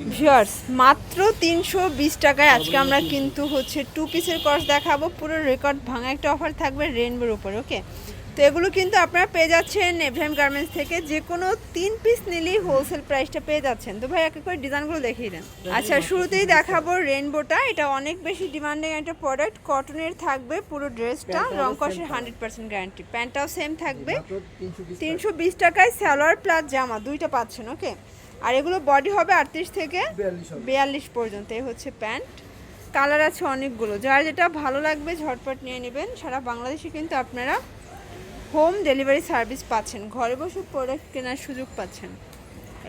Viewers মাত্র তিনশো বিশ টাকায় আজকে আমরা কিন্তু হচ্ছে টু পিসের কর্স দেখাবো। পুরো রেকর্ড ভাঙা একটা অফার থাকবে রেনবোর উপর ওকে তো এগুলো কিন্তু আপনারা পেয়ে যাচ্ছেন এভ্রাহিম গার্মেন্টস থেকে। যে কোনো তিন পিস নিলেই হোলসেল প্রাইসটা পেয়ে যাচ্ছেন। তো ভাই এক এক করে ডিজাইনগুলো দেখিয়ে দেন। আচ্ছা শুরুতেই দেখাবো রেনবোটা এটা অনেক বেশি ডিমান্ডিং একটা প্রোডাক্ট কটনের থাকবে পুরো ড্রেসটা রং কষের হান্ড্রেড পার্সেন্ট গ্যারান্টি প্যান্টটাও সেম থাকবে। তিনশো বিশ টাকায় সালোয়ার প্লাস জামা দুইটা পাচ্ছেন ওকে আর এগুলো বডি হবে আটত্রিশ থেকে বিয়াল্লিশ পর্যন্ত এই হচ্ছে প্যান্ট কালার আছে অনেকগুলো। যার যেটা ভালো লাগবে ঝটপট নিয়ে নেবেন। সারা বাংলাদেশে কিন্তু আপনারা হোম ডেলিভারি সার্ভিস পাচ্ছেন। ঘরে বসে প্রোডাক্ট কেনার সুযোগ পাচ্ছেন।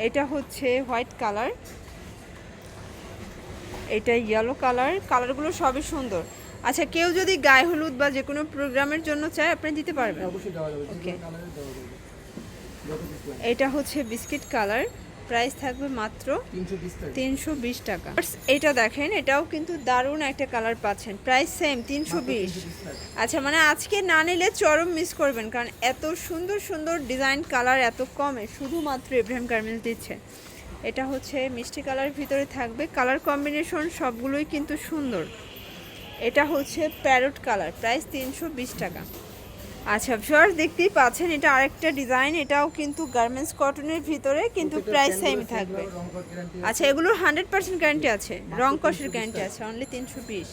এটা হচ্ছে হোয়াইট কালার এটা ইয়েলো কালার কালারগুলো সবই সুন্দর। আচ্ছা কেউ যদি গায়ে হলুদ বা যে কোনো প্রোগ্রামের জন্য চায় আপনি দিতে পারবেন? অবশ্যই দেওয়া যাবে। Okay. যে কোনো কালারে দেওয়া যাবে। যত পিস লাগে এটা হচ্ছে বিস্কিট কালার প্রাইস থাকবে মাত্র তিনশো বিশ টাকা। এটা দেখেন এটাও কিন্তু দারুণ একটা কালার পাচ্ছেন। প্রাইস সেম তিনশো বিশ। আচ্ছা মানে আজকে না নিলে চরম মিস করবেন কারণ এত সুন্দর সুন্দর ডিজাইন কালার এত কমে শুধুমাত্র ইব্রাহিম গার্মেন্টস দিচ্ছে। এটা হচ্ছে মিষ্টি কালারের ভিতরে থাকবে। কালার কম্বিনেশন সবগুলোই কিন্তু সুন্দর। এটা হচ্ছে প্যারট কালার প্রাইস তিনশো বিশ টাকা। আচ্ছা ভিউয়ার্স দেখতেই পাচ্ছেন এটা আরেকটা ডিজাইন এটাও কিন্তু গার্মেন্টস কটনের ভিতরে কিন্তু প্রাইস সেম থাকবে। আচ্ছা এগুলোর হান্ড্রেড পার্সেন্ট গ্যারান্টি আছে রং কষের গ্যারান্টি আছে। অনলি তিনশো বিশ।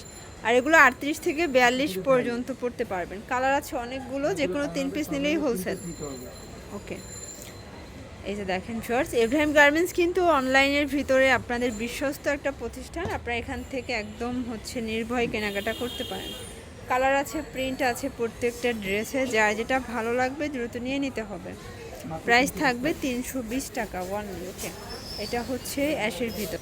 আর এগুলো আটত্রিশ থেকে বিয়াল্লিশ পর্যন্ত পড়তে পারবেন। কালার আছে অনেকগুলো যে কোনো তিন পিস নিলেই হোলসেল ওকে এই যে দেখেন শর্টস এব্রাহিম গার্মেন্টস কিন্তু অনলাইনের ভিতরে আপনাদের বিশ্বস্ত একটা প্রতিষ্ঠান। আপনারা এখান থেকে একদম হচ্ছে নির্ভয় কেনাকাটা করতে পারেন। কালার আছে প্রিন্ট আছে প্রত্যেকটা ড্রেসে যা যেটা ভালো লাগবে দ্রুত নিয়ে নিতে হবে। প্রাইস থাকবে তিনশো বিশ টাকা ওয়ান ওকে এটা হচ্ছে অ্যাশের ভিতর।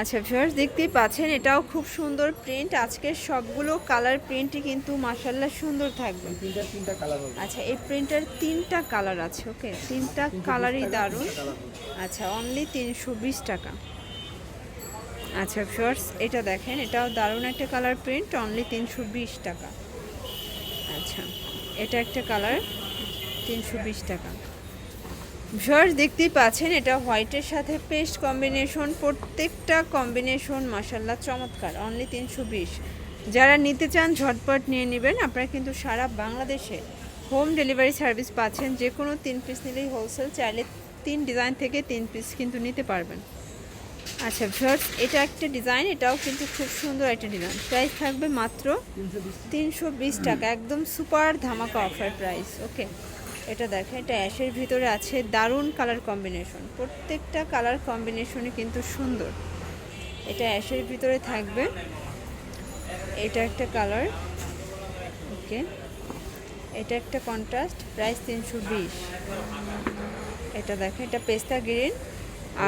আচ্ছা ভিউয়ার্স দেখতেই পাচ্ছেন এটাও খুব সুন্দর প্রিন্ট। আজকের সবগুলো কালার প্রিন্টই কিন্তু মাসাল্লাহ সুন্দর থাকবে। আচ্ছা এই প্রিন্টার তিনটা কালার আছে ওকে? তিনটা কালারই দারুণ। আচ্ছা অনলি তিনশো বিশ টাকা। আচ্ছা শর্টস এটা দেখেন, এটাও দারুণ একটা কালার প্রিন্ট অনলি তিনশো বিশ টাকা। আচ্ছা এটা একটা কালার তিনশো বিশ টাকা। শর্টস দেখতেই পাচ্ছেন, এটা হোয়াইটের সাথে পেস্ট কম্বিনেশন প্রত্যেকটা কম্বিনেশন মাসাল্লাহ চমৎকার অনলি তিনশো বিশ। যারা নিতে চান, ঝটপট নিয়ে নেবেন। আপনারা কিন্তু সারা বাংলাদেশে হোম ডেলিভারি সার্ভিস পাচ্ছেন যে কোনো তিন পিস নিলেই হোলসেল চাইলে তিন ডিজাইন থেকে তিন পিস কিন্তু নিতে পারবেন। আচ্ছা ভিউয়ার্স এটা একটা ডিজাইন এটাও কিন্তু খুব সুন্দর একটা ডিজাইন প্রাইস থাকবে মাত্র তিনশো বিশ টাকা, একদম সুপার ধামাকা অফার প্রাইস ওকে এটা দেখেন, এটা অ্যাশের ভিতরে আছে, দারুণ কালার কম্বিনেশন প্রত্যেকটা কালার কম্বিনেশনই কিন্তু সুন্দর। এটা অ্যাশের ভিতরে থাকবে, এটা একটা কালার ওকে এটা একটা কন্ট্রাস্ট প্রাইস তিনশো বিশ। এটা দেখেন, এটা পেস্তা গ্রিন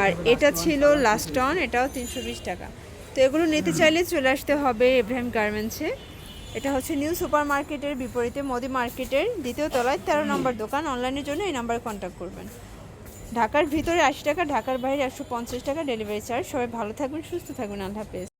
আর এটা ছিল লাস্ট টন এটাও তিনশো বিশ টাকা। তো এগুলো নিতে চাইলে চলে আসতে হবে এব্রাহিম গার্মেন্টসে এটা হচ্ছে নিউ সুপার মার্কেটের বিপরীতে মোদি মার্কেটের দ্বিতীয় তলায় তেরো নম্বর দোকান। অনলাইনের জন্য এই নাম্বারে কন্ট্যাক্ট করবেন। ঢাকার ভিতরে আশি টাকা, ঢাকার বাইরে একশো পঞ্চাশ টাকা ডেলিভারি চার্জ সবাই ভালো থাকবেন, সুস্থ থাকবেন। আল্লাহ হাফেজ।